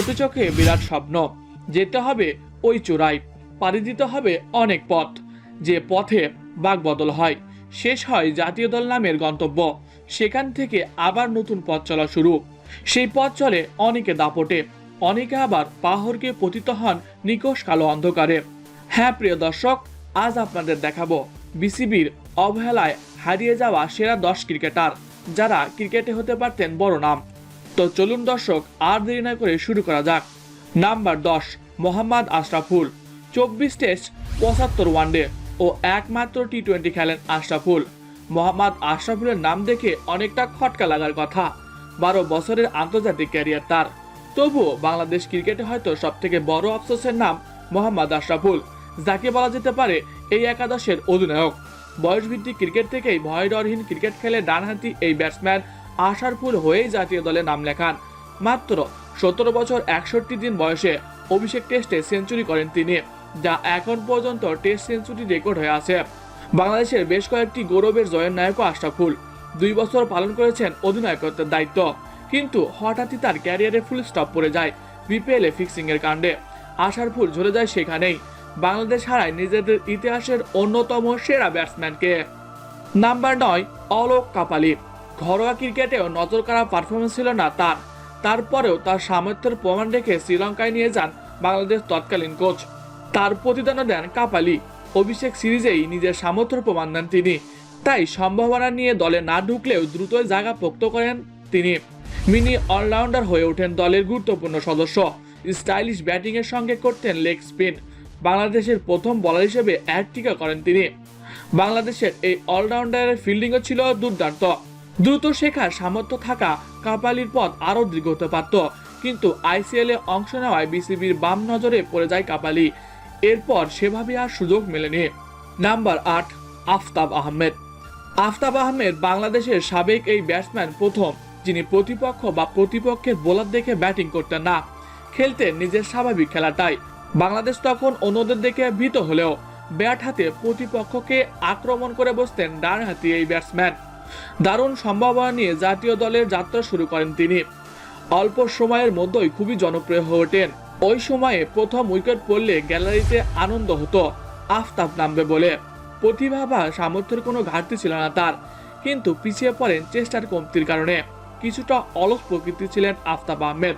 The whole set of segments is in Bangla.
ছোট চোখে বিরাট স্বপ্ন। যেতে হবে ওই চূড়ায়। পাড়ি দিতে হবে অনেক পথ। যে পথে বাগবদল হয়, শেষ হয় জাতীয় দল নামের গন্তব্য। সেখান থেকে আবার নতুন পথ চলা শুরু। সেই পথ চলে অনেকে দাপটে। অনেকে আবার পাহরকে পতিত হন নিকোষ কালো অন্ধকারে। হ্যাঁ প্রিয় দর্শক, আজ আপনাদের দেখাবো বিসিবির অবহেলায় হারিয়ে যাওয়া সেরা দশ ক্রিকেটার, যারা ক্রিকেটে হতে পারতেন বড় নাম। তো চলুন দর্শক, আর দেরি না করে শুরু করা যাক। নাম্বার দশ, মোহাম্মদ আশরাফুল। চব্বিশ টেস্ট, পঁচাত্তর ওয়ানডে ও একমাত্র টি টোয়েন্টি খেলেন আশরাফুল। মোহাম্মদ আশরাফুলের নাম দেখে অনেকটা খটকা লাগার কথা। বারো বছরের আন্তর্জাতিক ক্যারিয়ার তার। তবুও বাংলাদেশ ক্রিকেটে হয়তো সব থেকে বড় আফসোসের নাম মোহাম্মদ আশরাফুল, যাকে বলা যেতে পারে এই একাদশের অধিনায়ক। বয়সভিত্তিক ক্রিকেট থেকেই ভয়ডরহীন ক্রিকেট খেলে ডানহাতি এই ব্যাটসম্যান আশারফুল হয়েই জাতীয় দলে নাম লেখান। মাত্র সতেরো বছর একষট্টি দিন বয়সে অভিষেক টেস্টে সেঞ্চুরি করেন তিনি, যা এখন পর্যন্ত টেস্ট সেঞ্চুরি রেকর্ড হয়ে আছে। বাংলাদেশের বেশ কয়েকটি গৌরবের জয়ের নায়কও আশরাফুল। দুই বছর পালন করেছেন অধিনায়কত্বের দায়িত্ব, কিন্তু হঠাৎই তার ক্যারিয়ারে ফুল স্টপ পড়ে যায় বিপিএল এ ফিক্সিং এর কাণ্ডে। আশারফুল ঝরে যায় সেখানেই। বাংলাদেশ হারায় নিজেদের ইতিহাসের অন্যতম সেরা ব্যাটসম্যানকে। নাম্বার নয়, অলোক কাপালি। ঘরোয়া ক্রিকেটেও নজর কাড়া পারফরমেন্স ছিল না তার। তারপরেও তার সামর্থ্যের প্রমাণ রেখে শ্রীলঙ্কায় নিয়ে যান বাংলাদেশ তৎকালীন কোচ তার প্রতিদানও দেন কাপালি। অভিষেক সিরিজেই নিজের সামর্থ্যের প্রমাণ দেন তিনি। তাই সম্ভাবনা নিয়ে দলে না ঢুকলেও দ্রুত জায়গা পোক্ত করেন তিনি। মিনি অলরাউন্ডার হয়ে ওঠেন দলের গুরুত্বপূর্ণ সদস্য। স্টাইলিশ ব্যাটিংয়ের সঙ্গে করতেন লেগ স্পিন। বাংলাদেশের প্রথম বলার হিসেবে এক টিকা করেন তিনি। বাংলাদেশের এই অলরাউন্ডারের ফিল্ডিংও ছিল দুর্দান্ত। দ্রুত শেখার সামর্থ্য থাকা কাপালির পথ আরও দীর্ঘ হতে পারত কিন্তু আইসিএলে অংশ নেওয়ায় বিসিবির বাম নজরে পড়ে যায় কাপালি। এরপর সেভাবে আর সুযোগ মেলেনি। নাম্বার আট, আফতাব আহমেদ। আফতাব আহমেদ বাংলাদেশের সাবেক এই ব্যাটসম্যান প্রথম, যিনি প্রতিপক্ষ বা প্রতিপক্ষের বোলার দেখে ব্যাটিং করতেন না। খেলতেন নিজের স্বাভাবিক খেলাটাই। বাংলাদেশ তখন অন্যদের দেখে ভীত হলেও, ব্যাট হাতে প্রতিপক্ষকে আক্রমণ করে বসতেন ডান হাতি এই ব্যাটসম্যান। দারুণ সম্ভাবনা নিয়ে জাতীয় দলের যাত্রা শুরু করেন তিনি। অল্প সময়ের মধ্যেই খুবই জনপ্রিয় হয়ে ওঠেন। ওই সময়ে প্রথম উইকেট পড়লে গ্যালারিতে আনন্দ হতো, আফতাব নামবে বলে। প্রতিভা বা সামর্থ্যের কোনো ঘাটতি ছিল না তার, কিন্তু পিছিয়ে পড়েন চেষ্টার কমতির কারণে। কিছুটা অলস প্রকৃতি ছিলেন আফতাব আহমেদ।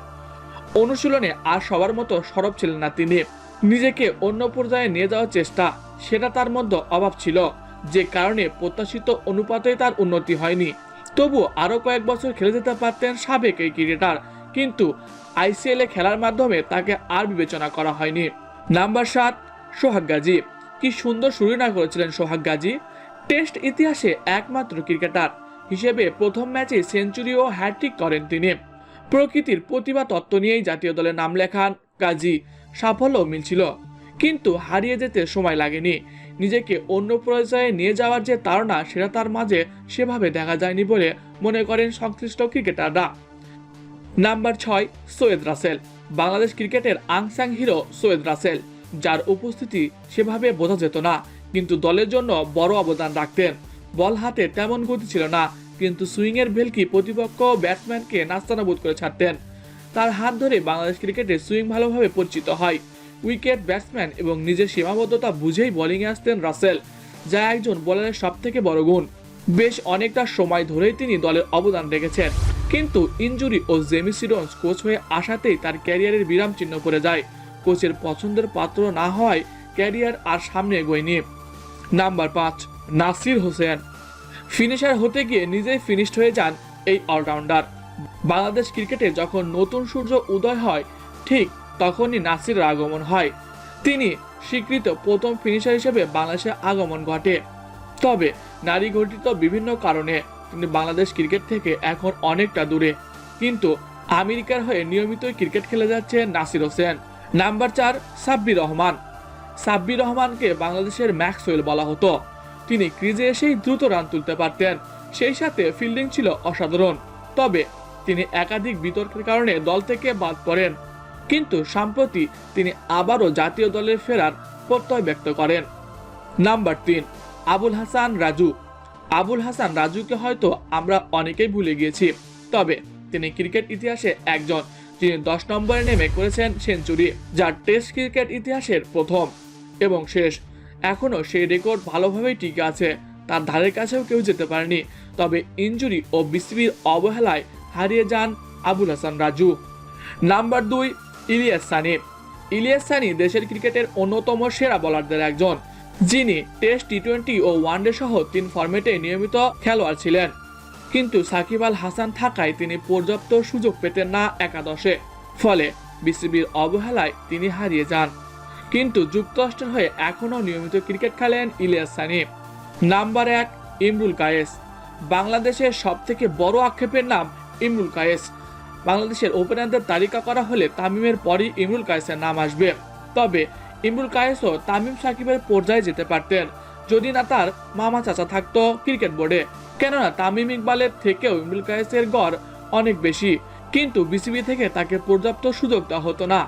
অনুশীলনে আর সবার মতো সরব ছিলেন না তিনি। নিজেকে অন্য পর্যায়ে নিয়ে যাওয়ার চেষ্টা, সেটা তার মধ্যে অভাব ছিল। যে কারণে প্রত্যাশিত অনুপাতে তার উন্নতি হয়নি। তবু আরও কয়েক বছর খেলে যেতে পারতেন সাবেক এই ক্রিকেটার, কিন্তু আইসিএলে খেলার মাধ্যমে তাকে আর বিবেচনা করা হয়নি। নাম্বার সাত, সোহাগ গাজী। কি সুন্দর শুরু না করেছিলেন সোহাগ গাজী। টেস্ট ইতিহাসে একমাত্র ক্রিকেটার হিসেবে প্রথম ম্যাচে সেঞ্চুরি ও হ্যাট্রিক করেন তিনি। প্রকৃতির প্রতিভা তত্ত্ব নিয়েই জাতীয় দলে নাম লেখান কাজী সাফল্য মিলছিল। কিন্তু হারিয়ে যেতে সময় লাগেনি। নিজেকে অন্য পর্যায়ে নিয়ে যাওয়ার যে তাড়না, সেটা তার মাঝে সেভাবে দেখা যায়নি বলে মনে করেন সংশ্লিষ্ট ক্রিকেটাররা। নাম্বার ছয়, সৈয়দ রাসেল। বাংলাদেশ ক্রিকেটের আংসাং হিরো সৈয়দ রাসেল, যার উপস্থিতি সেভাবে বোঝা যেত না, কিন্তু দলের জন্য বড় অবদান রাখতেন। বল হাতে তেমন গতি ছিল না, কিন্তু সুইংয়ের ভেলকি প্রতিপক্ষ ব্যাটসম্যানকে নাস্তানাবুদ করে ছাড়তেন। তার হাত ধরে বাংলাদেশ ক্রিকেটে সুইং ভালোভাবে পরিচিত হয়। উইকেট ব্যাটসম্যান এবং নিজের সীমাবদ্ধতা বুঝেই বোলিংয়ে আসতেন রাসেল, যা একজন বোলারের সব থেকে বড় গুণ। বেশ অনেকটা সময় ধরেই তিনি দলের অবদান রেখেছেন, কিন্তু ইনজুরি ও জেমি সিডন্স কোচ হয়ে আসাতেই তার ক্যারিয়ারের বিরাম চিহ্ন পড়ে যায়। কোচের পছন্দের পাত্র না হওয়ায় ক্যারিয়ার আর সামনে এগোয়নি। নাম্বার পাঁচ, নাসির হোসেন। ফিনিশার হতে গিয়ে নিজেই ফিনিশড হয়ে যান এই অলরাউন্ডার। বাংলাদেশ ক্রিকেটে যখন নতুন সূর্য উদয় হয়, ঠিক তখনই নাসিরের আগমন হয়। তিনি স্বীকৃত প্রথম ফিনিশার হিসেবে বাংলাদেশে আগমন ঘটে। তবে নারী ঘটিত বিভিন্ন কারণে তিনি বাংলাদেশ ক্রিকেট থেকে এখন অনেকটা দূরে। কিন্তু আমেরিকার হয়ে নিয়মিত ক্রিকেট খেলে যাচ্ছে নাসির হোসেন। নাম্বার চার, সাব্বির রহমান। সাব্বির রহমানকে বাংলাদেশের ম্যাক্সওয়েল বলা হতো। তিনি ক্রিজে এসেই দ্রুত রান তুলতে পারতেন। সেই সাথে ফিল্ডিং ছিল অসাধারণ। তবে তিনি একাধিক বিতর্কের কারণে দল থেকে বাদ পড়েন। কিন্তু সম্প্রতি তিনি আবারও জাতীয় দলে ফেরার প্রত্যয় ব্যক্ত করেন। নাম্বার তিন, আবুল হাসান রাজু। আবুল হাসান রাজুকে হয়তো আমরা অনেকেই ভুলে গিয়েছি, তবে তিনি ক্রিকেট ইতিহাসে একজন তিনি দশ নম্বরে নেমে করেছেন সেঞ্চুরি যা টেস্ট ক্রিকেট ইতিহাসের প্রথম। এবং শেষ, এখনও সেই রেকর্ড ভালোভাবেই টিকে আছে, তার ধারের কাছেও কেউ যেতে পারেনি, তবে ইনজুরি ও বিসিবির অবহেলায় হারিয়ে যান আবুল হাসান রাজু। নাম্বার দুই ইলিয়াস সানি। ইলিয়াস সানি দেশের ক্রিকেটের অন্যতম সেরা বোলারদের একজন, যিনি টেস্ট টি টোয়েন্টি ও ওয়ানডে সহ তিন ফরম্যাটে নিয়মিত খেলোয়াড় ছিলেন। কিন্তু সাকিব আল হাসান থাকায় তিনি পর্যাপ্ত সুযোগ পেতেন না একাদশে। ফলে বিসিবির অবহেলায় তিনি হারিয়ে যান। কিন্তু যুক্তরাষ্ট্রের হয়ে এখনও নিয়মিত ক্রিকেট খেলেন ইলিয়াস সানি। নাম্বার এক ইমরুল কায়েস। বাংলাদেশের সবথেকে বড় আক্ষেপের নাম ইমরুল কায়েস। বাংলাদেশের ওপেনারদের তালিকা করা হলে তামিমের পরই ইমরুল কায়েসের নাম আসবে। তবে ইমরুল কায়েসও তামিম সাকিবের পর্যায়ে যেতে পারতেন, যদি না তার মামা চাচা থাকতো ক্রিকেট বোর্ডে। কেননা তামিম ইকবালের থেকেও ইমরুল কায়েসের গড় অনেক বেশি, কিন্তু বিসিবি থেকে তাকে পর্যাপ্ত সুযোগ দেওয়া হতো না।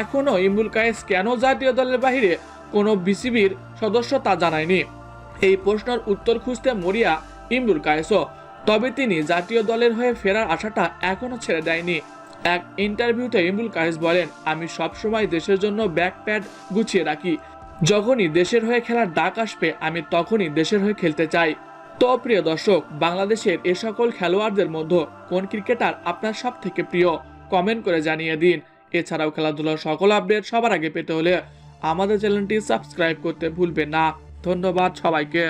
এখনও ইমরুল কায়েস কেন জাতীয় দলের বাইরে কোনো বিসিবির সদস্য তা জানায়নি? এই প্রশ্নের উত্তর খুঁজতে মরিয়া ইমরুল কায়েসও তবে তিনি জাতীয় দলের হয়ে ফেরার আশাটা এখনও ছেড়ে দেয়নি। এক ইন্টারভিউতে ইমরুল কায়েস বলেন, আমি সবসময় দেশের জন্য ব্যাক প্যাড গুছিয়ে রাখি। যখনই দেশের হয়ে খেলার ডাক আসবে, আমি তখনই দেশের হয়ে খেলতে চাই। তো প্রিয় দর্শক, বাংলাদেশের এ সকল খেলোয়াড়দের মধ্যে কোন ক্রিকেটার আপনার সব থেকে প্রিয়? কমেন্ট করে জানিয়ে দিন। এছাড়াও খেলাধুলার সকল আপডেট সবার আগে পেতে হলে আমাদের চ্যানেলটি সাবস্ক্রাইব করতে ভুলবেন না। ধন্যবাদ সবাইকে।